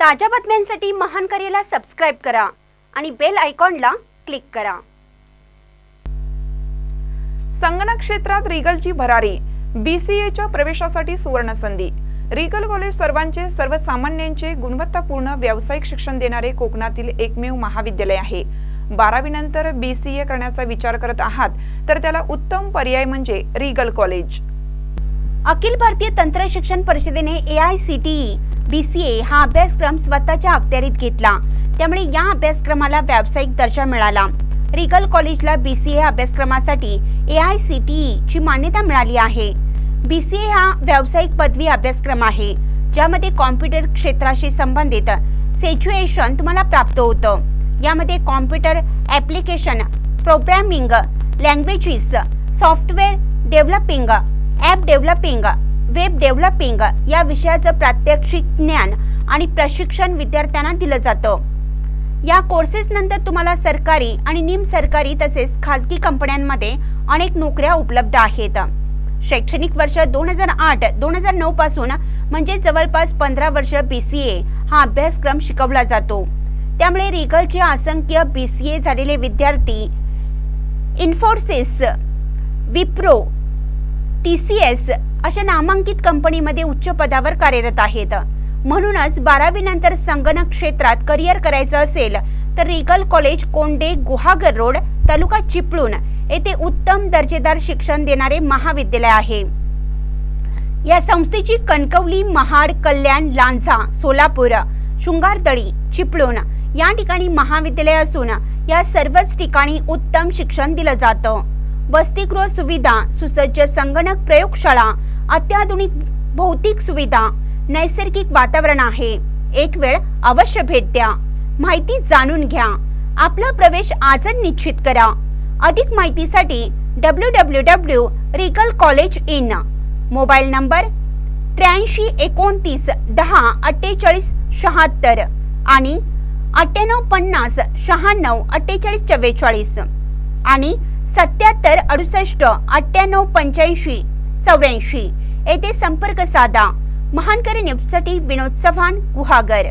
ताज्या बातम्यांसाठी महान करेला सबस्क्राईब करा आणि बेल आयकॉनला क्लिक करा. संगणक क्षेत्रात रिगलची भरारी बीसीएच्या प्रवेशासाठी सुवर्ण संधी. रिगल कॉलेज सर्वांचे सर्वसामान्यांचे गुणवत्तापूर्ण व्यावसायिक शिक्षण देणारे कोकणातील एकमेव महाविद्यालय आहे. बारावी नंतर बीसीए करण्याचा विचार करत आहात तर त्याला उत्तम पर्याय म्हणजे रिगल कॉलेज अखिल भारतीय तंत्र शिक्षण परिषदेने A I C T E B C A हा अभ्यासक्रम स्वतःच्या अखत्यारीत घेतला. त्यामुळे या अभ्यासक्रमाला व्यावसायिक दर्जा मिळाला. रिगल कॉलेजला बी सी ए अभ्यासक्रमासाठी A I C T E ची मान्यता मिळाली आहे. बी सी ए हा व्यावसायिक पदवी अभ्यासक्रम आहे ज्यामध्ये कॉम्प्युटर क्षेत्राशी संबंधित सिच्युएशन तुम्हाला प्राप्त होतं. यामध्ये computer application programming languages software developing app developing web developing या विषयाचं प्रात्यक्षिक ज्ञान आणि प्रशिक्षण विद्यार्थ्यांना दिलं जातं. या कोर्सेसनंतर तुम्हाला सरकारी आणि निम सरकारी तसेच खाजगी कंपन्यांमध्ये अनेक नोकऱ्या उपलब्ध आहेत. शैक्षणिक वर्ष दोन हजार आठ दोन हजार नऊ पासून म्हणजे जवळपास पंधरा वर्ष बी सी ए हा अभ्यासक्रम शिकवला जातो. त्यामुळे रिगलचे असंख्य बी सी ए झालेले विद्यार्थी Infosys Wipro T C S अशा नामांकित कंपनीमध्ये उच्च पदावर कार्यरत आहेत. म्हणूनच बारावी नंतर संगणक क्षेत्रात करिअर करायचं असेल तर regal college Konde Guhagar road taluka Chiplun येथे उत्तम दर्जेदार शिक्षण देणारे महाविद्यालय आहे. या संस्थेची कणकवली महाड कल्याण लांजा सोलापूर शृंगारतळी चिपळूण या ठिकाणी महाविद्यालय असून या सर्वच ठिकाणी उत्तम शिक्षण दिलं जातं. वसतिगृह सुविधा सुसज्ज संगणक प्रयोगशाळा अत्याधुनिक भौतिक सुविधा नैसर्गिक वातावरण आहे. एक वेळ अवश्य भेट द्या. माहिती जाणून घ्या. आपला प्रवेश आजच निश्चित करा. अधिक माहितीसाठी W W W Regal college in. Mobile number त्र्याऐंशी एकोणतीस दहा अठ्ठेचाळीस शहात्तर आणि अठ्ठ्याण्णव पन्नास शहाण्णव अठ्ठेचाळीस चव्वेचाळीस आणि सत्याहत्तर अडुसष्ट अठ्ठ्याण्णव पंच्याऐंशी चौऱ्याऐंशी. येथे संपर्क साधा. महानकरी न्यूजसाठी विनोद चव्हाण गुहागर.